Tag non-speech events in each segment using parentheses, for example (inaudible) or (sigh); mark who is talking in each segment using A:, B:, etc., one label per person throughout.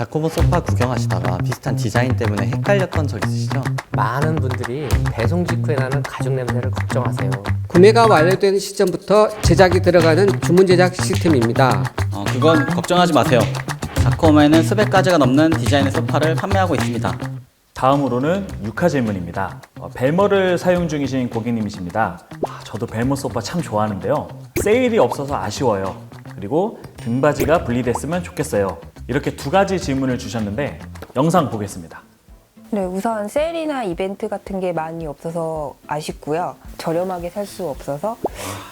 A: 자코모 소파 구경하시다가 비슷한 디자인 때문에 헷갈렸던 적 있으시죠?
B: 많은 분들이 배송 직후에 나는 가죽 냄새를 걱정하세요.
C: 구매가 완료된 시점부터 제작이 들어가는 주문 제작 시스템입니다.
A: 어, 그건 걱정하지 마세요. 자코모에는 수백 가지가 넘는 디자인의 소파를 판매하고 있습니다.
D: 다음으로는 육하 질문입니다. 어, 벨머를 사용 중이신 고객님이십니다. 아, 저도 벨머 소파 참 좋아하는데요. 세일이 없어서 아쉬워요. 그리고 등받이가 분리됐으면 좋겠어요. 이렇게 두 가지 질문을 주셨는데 영상 보겠습니다.
E: 네, 우선 세일이나 이벤트 같은 게 많이 없어서 아쉽고요. 저렴하게 살 수 없어서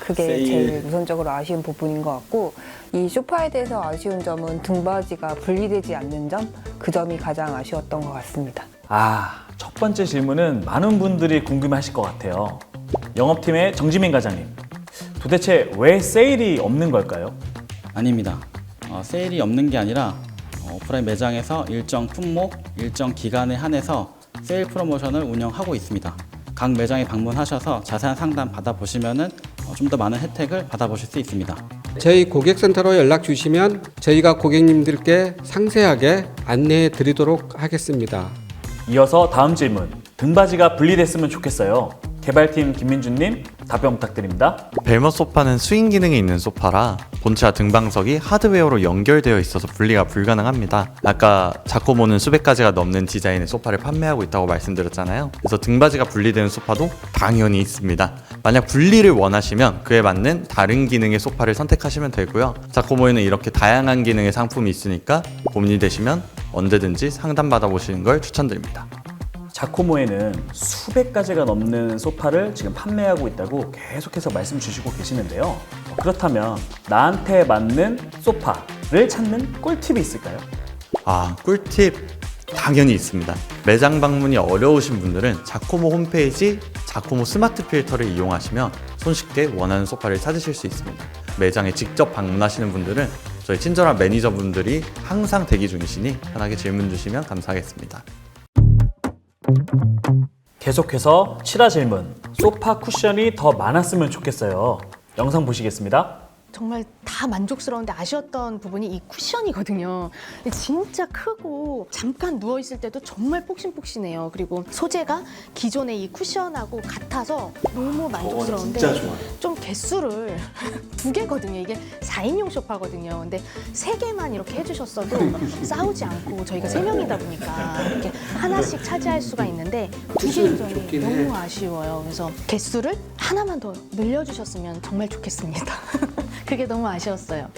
E: 그게
A: 세일.
E: 제일 우선적으로 아쉬운 부분인 것 같고 이 소파에 대해서 아쉬운 점은 등받이가 분리되지 않는 점, 그 점이 가장 아쉬웠던 것 같습니다.
D: 아, 첫 번째 질문은 많은 분들이 궁금해하실 것 같아요. 영업팀의 정지민 과장님, 도대체 왜 세일이 없는 걸까요?
A: 아닙니다. 어, 세일이 없는 게 아니라 어, 오프라인 매장에서 일정 품목, 일정 기간에 한해서 세일 프로모션을 운영하고 있습니다. 각 매장에 방문하셔서 자세한 상담 받아보시면 좀더 많은 혜택을 받아보실 수 있습니다.
C: 저희 고객센터로 연락 주시면 저희가 고객님들께 상세하게 안내해 드리도록 하겠습니다.
D: 이어서 다음 질문. 등받이가 분리됐으면 좋겠어요. 개발팀 김민준님 답변 부탁드립니다.
F: 벨머 소파는 스윙 기능이 있는 소파라 본체와 등방석이 하드웨어로 연결되어 있어서 분리가 불가능합니다. 아까 자코모는 수백 가지가 넘는 디자인의 소파를 판매하고 있다고 말씀드렸잖아요. 그래서 등받이가 분리되는 소파도 당연히 있습니다. 만약 분리를 원하시면 그에 맞는 다른 기능의 소파를 선택하시면 되고요. 자코모에는 이렇게 다양한 기능의 상품이 있으니까 고민이 되시면 언제든지 상담 받아 보시는 걸 추천드립니다.
D: 자코모에는 수백 가지가 넘는 소파를 지금 판매하고 있다고 계속해서 말씀 주시고 계시는데요. 어, 그렇다면 나한테 맞는 소파를 찾는 꿀팁이 있을까요?
F: 아, 꿀팁 당연히 있습니다. 매장 방문이 어려우신 분들은 자코모 홈페이지 자코모 스마트 필터를 이용하시면 손쉽게 원하는 소파를 찾으실 수 있습니다. 매장에 직접 방문하시는 분들은 저희 친절한 매니저분들이 항상 대기 중이시니 편하게 질문 주시면 감사하겠습니다.
D: 계속해서 7화 질문. 소파 쿠션이 더 많았으면 좋겠어요. 영상 보시겠습니다.
G: 정말 다 만족스러운데 아쉬웠던 부분이 이 쿠션이거든요. 진짜 크고 잠깐 누워 있을 때도 정말 폭신폭신해요. 그리고 소재가 기존의 이 쿠션하고 같아서 너무 만족스러운데 좀 개수를 (laughs) 두 개거든요. 이게 4인용 소파거든요. 근데 세 개만 이렇게 해주셨어도 싸우지 않고 저희가 세 명이다 보니까 이렇게 하나씩 차지할 수가 있는데 두 개인 점이 너무 아쉬워요. 그래서 개수를 하나만 더 늘려주셨으면 정말 좋겠습니다. (laughs) 그게 너무 아쉬웠어요.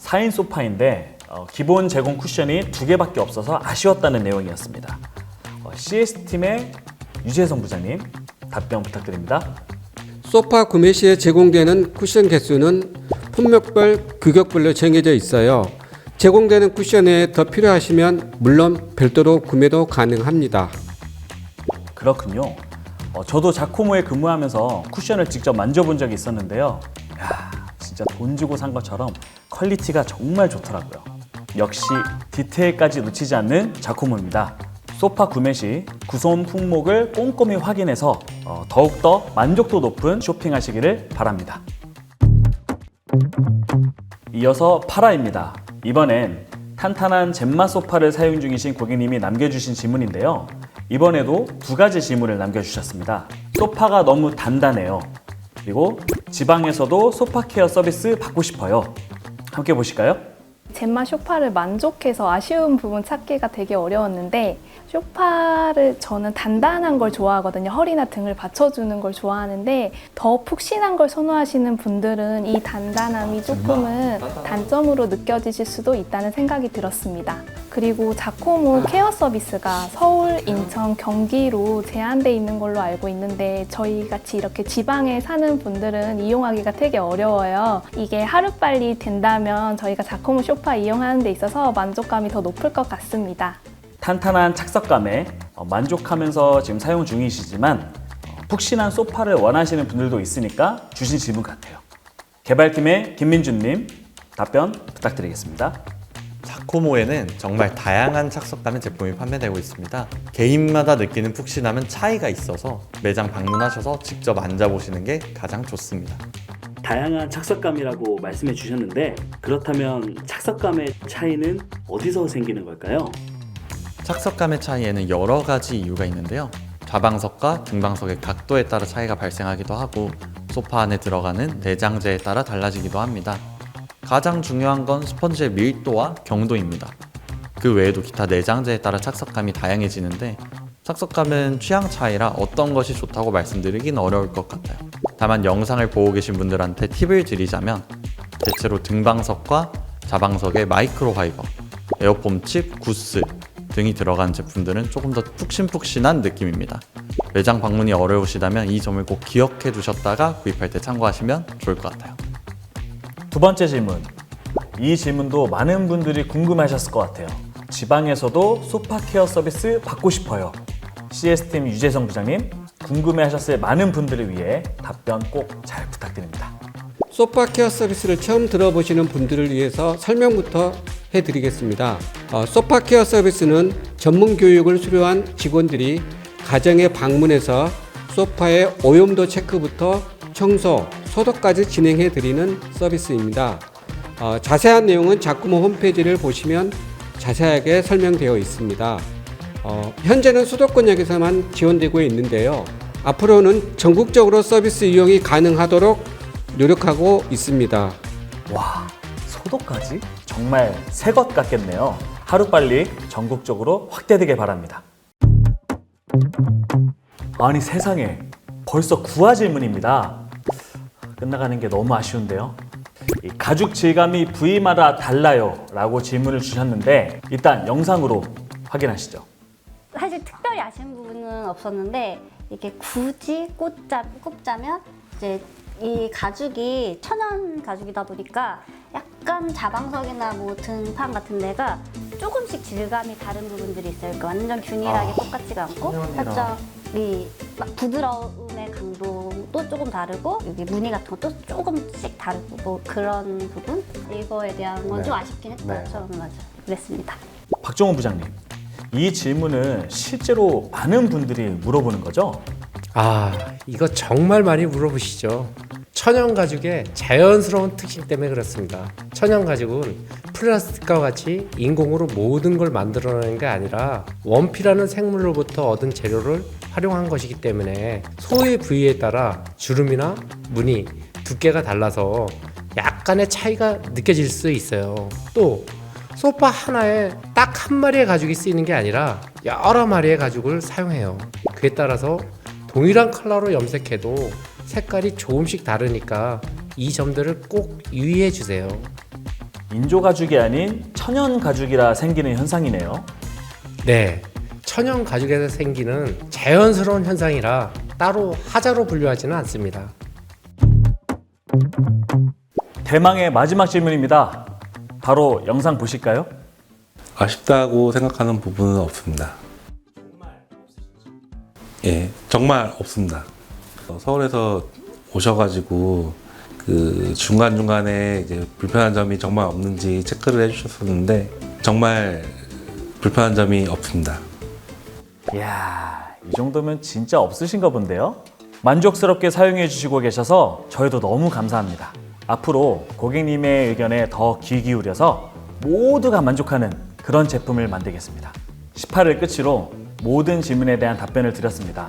D: 4인 소파인데 어, 기본 제공 쿠션이 두 개밖에 없어서 아쉬웠다는 내용이었습니다. 어, CS팀의 유재성 부장님 답변 부탁드립니다.
C: 소파 구매 시에 제공되는 쿠션 개수는 품목별, 규격별로 정해져 있어요. 제공되는 쿠션 외에 더 필요하시면 물론 별도로 구매도 가능합니다.
D: 그렇군요. 어, 저도 자코모에 근무하면서 쿠션을 직접 만져본 적이 있었는데요. 야, 진짜 돈 주고 산 것처럼 퀄리티가 정말 좋더라고요. 역시 디테일까지 놓치지 않는 자코모입니다. 소파 구매 시 구성 품목을 꼼꼼히 확인해서 어, 더욱더 만족도 높은 쇼핑하시기를 바랍니다. 이어서 파라입니다. 이번엔 탄탄한 젠마 소파를 사용 중이신 고객님이 남겨주신 질문인데요. 이번에도 두 가지 질문을 남겨주셨습니다. 소파가 너무 단단해요. 그리고 지방에서도 소파 케어 서비스 받고 싶어요. 함께 보실까요?
H: 젠마 쇼파를 만족해서 아쉬운 부분 찾기가 되게 어려웠는데 쇼파를 저는 단단한 걸 좋아하거든요. 허리나 등을 받쳐주는 걸 좋아하는데 더 푹신한 걸 선호하시는 분들은 이 단단함이 조금은 단점으로 느껴지실 수도 있다는 생각이 들었습니다. 그리고 자코모 케어 서비스가 서울, 인천, 경기로 제한돼 있는 걸로 알고 있는데 저희 같이 이렇게 지방에 사는 분들은 이용하기가 되게 어려워요. 이게 하루빨리 된다면 저희가 자코모 쇼파 이용하는 데 있어서 만족감이 더 높을 것 같습니다.
D: 탄탄한 착석감에 어, 만족하면서 지금 사용 중이시지만 어, 푹신한 소파를 원하시는 분들도 있으니까 주신 질문 같아요. 개발팀의 김민준님 답변 부탁드리겠습니다.
F: 자코모에는 정말 다양한 착석감의 제품이 판매되고 있습니다. 개인마다 느끼는 푹신함은 차이가 있어서 매장 방문하셔서 직접 앉아보시는 게 가장 좋습니다.
I: 다양한 착석감이라고 말씀해 주셨는데 그렇다면 착석감의 차이는 어디서 생기는 걸까요?
F: 착석감의 차이에는 여러 가지 이유가 있는데요. 좌방석과 등방석의 각도에 따라 차이가 발생하기도 하고 소파 안에 들어가는 내장재에 따라 달라지기도 합니다. 가장 중요한 건 스펀지의 밀도와 경도입니다. 그 외에도 기타 내장재에 따라 착석감이 다양해지는데 착석감은 취향 차이라 어떤 것이 좋다고 말씀드리긴 어려울 것 같아요. 다만 영상을 보고 계신 분들한테 팁을 드리자면 대체로 등방석과 좌방석의 마이크로 파이버, 에어폼 칩, 구스 등이 들어간 제품들은 조금 더 푹신푹신한 느낌입니다. 매장 방문이 어려우시다면 이 점을 꼭 기억해 두셨다가 구입할 때 참고하시면 좋을 것 같아요.
D: 두 번째 질문. 이 질문도 많은 분들이 궁금하셨을 것 같아요. 지방에서도 소파 케어 서비스 받고 싶어요. CS팀 유재성 부장님, 궁금해하셨을 많은 분들을 위해 답변 꼭 잘 부탁드립니다.
C: 소파 케어 서비스를 처음 들어보시는 분들을 위해서 설명부터 해드리겠습니다. 어, 소파 케어 서비스는 전문 교육을 수료한 직원들이 가정에 방문해서 소파의 오염도 체크부터 청소, 소독까지 진행해 드리는 서비스입니다. 어, 자세한 내용은 자쿠모 홈페이지를 보시면 자세하게 설명되어 있습니다. 어, 현재는 수도권역에서만 지원되고 있는데요. 앞으로는 전국적으로 서비스 이용이 가능하도록 노력하고 있습니다.
D: 와, 소독까지? 정말 새 것 같겠네요. 하루빨리 전국적으로 확대되길 바랍니다. 아니 세상에 벌써 구화 질문입니다. 끝나가는 게 너무 아쉬운데요. 이 가죽 질감이 부위마다 달라요 라고 질문을 주셨는데 일단 영상으로 확인하시죠.
J: 사실 특별히 아쉬운 부분은 없었는데 이렇게 굳이 꽂자, 꼽자면 이제 이 가죽이 천연 가죽이다 보니까 약간 자방석이나 뭐 등판 같은 데가 조금씩 질감이 다른 부분들이 있어요. 그러니까 완전 균일하게 똑같지가 않고 살짝 이 막 부드러움 의 강도도 조금 다르고 여기 무늬 같은 것도 조금씩 다르고 뭐 그런 부분 이거에 대한 건좀 아쉽긴 했다. 처음에 맞아 그랬습니다.
D: 박정훈 부장님, 이 질문은 실제로 많은 분들이 물어보는 거죠?
B: 아, 이거 정말 많이 물어보시죠. 천연 가죽의 자연스러운 특性때문에 그렇습니다. 천연 가죽은 플라스틱과 같이 인공으로 모든 걸 만들어내는 게 아니라 원피라는 생물로부터 얻은 재료를 활용한 것이기 때문에 소의 부위에 따라 주름이나 무늬, 두께가 달라서 약간의 차이가 느껴질 수 있어요. 또 소파 하나에 딱 한 마리의 가죽이 쓰이는 게 아니라 여러 마리의 가죽을 사용해요. 그에 따라서 동일한 컬러로 염색해도 색깔이 조금씩 다르니까 이 점들을 꼭 유의해 주세요.
D: 인조 가죽이 아닌 천연 가죽이라 생기는 현상이네요.
B: 네. 천연 가죽에서 생기는 자연스러운 현상이라 따로 하자로 분류하지는 않습니다.
D: 대망의 마지막 질문입니다. 바로 영상 보실까요?
K: 아쉽다고 생각하는 부분은 없습니다. 예, 정말 없습니다. 어, 서울에서 오셔가지고 그 중간 중간에 이제 불편한 점이 정말 없는지 체크를 해주셨었는데 정말 불편한 점이 없습니다.
D: 이야, 이 정도면 진짜 없으신가 본데요? 만족스럽게 사용해 주시고 계셔서 저희도 너무 감사합니다. 앞으로 고객님의 의견에 더 귀 기울여서 모두가 만족하는 그런 제품을 만들겠습니다. 18을 끝으로 모든 질문에 대한 답변을 드렸습니다.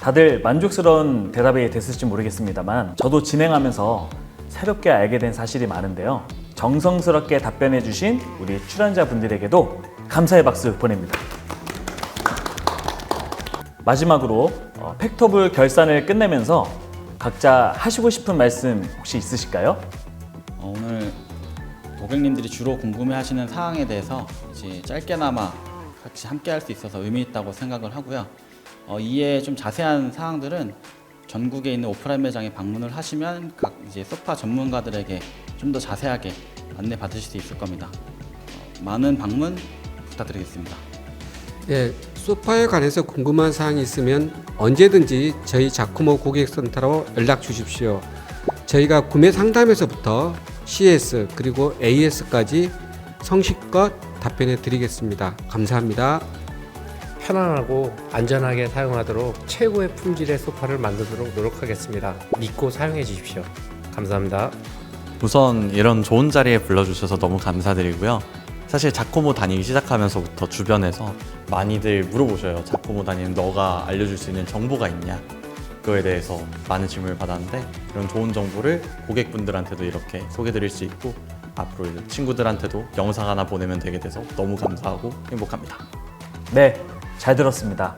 D: 다들 만족스러운 대답이 됐을지 모르겠습니다만 저도 진행하면서 새롭게 알게 된 사실이 많은데요. 정성스럽게 답변해 주신 우리 출연자분들에게도 감사의 박수 보냅니다. 마지막으로 어, 팩터블 결산을 끝내면서 각자 하시고 싶은 말씀 혹시 있으실까요?
A: 어, 오늘 고객님들이 주로 궁금해하시는 사항에 대해서 이제 짧게나마 같이 함께 할 수 있어서 의미 있다고 생각을 하고요. 어, 이에 좀 자세한 사항들은 전국에 있는 오프라인 매장에 방문을 하시면 각 이제 소파 전문가들에게 좀 더 자세하게 안내 받으실 수 있을 겁니다. 어, 많은 방문 부탁드리겠습니다.
C: 예, 소파에 관해서 궁금한 사항이 있으면 언제든지 저희 자쿠모 고객센터로 연락 주십시오. 저희가 구매 상담에서부터 CS 그리고 AS까지 성실껏 답변해 드리겠습니다. 감사합니다.
B: 편안하고 안전하게 사용하도록 최고의 품질의 소파를 만들도록 노력하겠습니다. 믿고 사용해 주십시오. 감사합니다.
F: 우선 이런 좋은 자리에 불러주셔서 너무 감사드리고요. 사실 자코모 다니기 시작하면서부터 주변에서 많이들 물어보셔요. 자코모 다니는 너가 알려줄 수 있는 정보가 있냐? 그거에 대해서 많은 질문을 받았는데 이런 좋은 정보를 고객분들한테도 이렇게 소개드릴 수 있고 앞으로 친구들한테도 영상 하나 보내면 되게 돼서 너무 감사하고 행복합니다.
D: 네, 잘 들었습니다.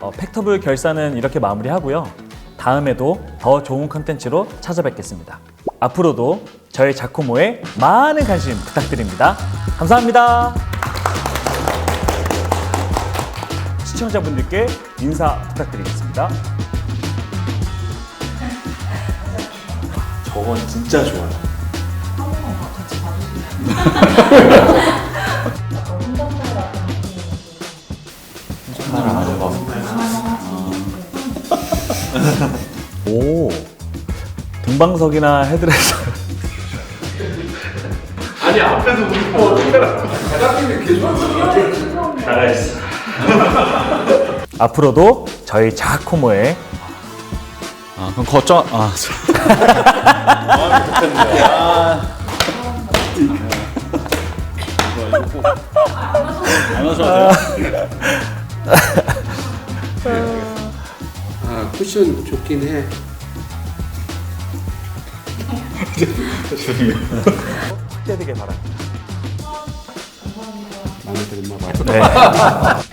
D: 어, 팩터블 결산은 이렇게 마무리하고요. 다음에도 더 좋은 컨텐츠로 찾아뵙겠습니다. 앞으로도 저희 자코모에 많은 관심 부탁드립니다. 감사합니다. 시청자분들께 인사 부탁드리겠습니다.
I: 저건 진짜 좋아요.
D: 오, 등방석이나 헤드레서.
I: 대답이 계속 잘했어.
D: 앞으로도 저희 자코모에
A: 아, 그럼 거점 아,
C: 아, 쿠션 좋긴 해.
D: 확대되게 바랍니다.
C: 마음에 들면 봐.
D: 네.